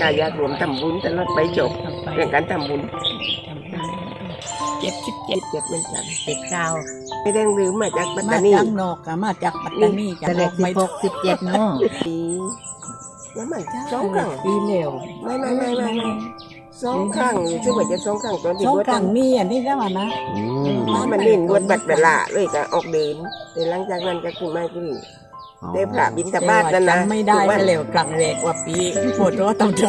กายากรวมทำบุญตลอดไปจบต่อไปเรื่องการทำบุญทำบุญเจ็ดสิบเจ็เจ็ดดเจ็ดเหมือนกันเจ็ดเก้าไม่ได้ลืมมาจากปัตมาตานีจากนอกอะมาจากปัตตานีจากแต่เด็กสิไม่บหกสิบเจ็ดเนาะปีแล้วมันสองครั้งปีเร็วไม่ไม่ไม่ไม่ไม่สองครั้งซึ่งว่าจะสองครั้งตอนที่สองบวชครั้งนี่อันนี้ได้มานะอืมมันนี่บวชบัดเวลาเลยก็ออกเดินแต่หลังจากนั้นก็คือไม่คือ ได้พระบินทบาทนั่นนะจำไม่ได้ทุกวันเร็วครั้งแรกว่าปีปวดร้อต้องใจ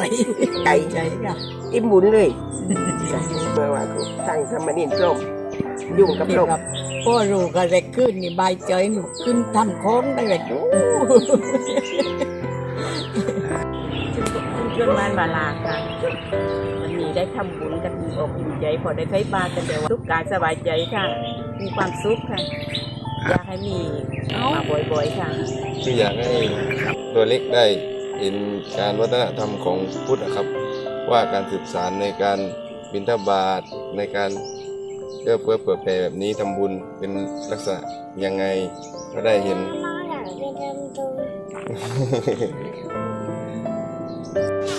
ใจใจค่ะอิ่มบุญเลยเมื่อว่าคือทางธรรมนินพรหมยุ่งกับที่พรหมแบบพ่อรู้ก็เร็กขึ้นนี่ใบายใจหนูขึ้นทำโค้งได้เลยดูจนมันมาลาค่ะมันมีได้ทำบุญกันมีอกมีใจพอได้ใช้บาตรกันแต่ว่าทุกกายสบายใจค่ะ มีความสุขค่ะ อยากให้มีมาบ่อยๆค่ะคืออยากให้ตัวเล็กได้เห็นการวัฒนธรรมของพุทธนะครับ ว่าการสืบสารในการบิณฑบาตในการเอื้อเฟื้อเผื่อแผ่แบบนี้ทำบุญเป็นลักษณะยังไงก็ได้เห็นน้องอยากไปทำบุญ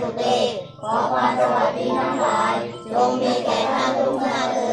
จุเต ขอความสวัสดีทั้งหลาย จงมีแก่ท่านทุกท่าน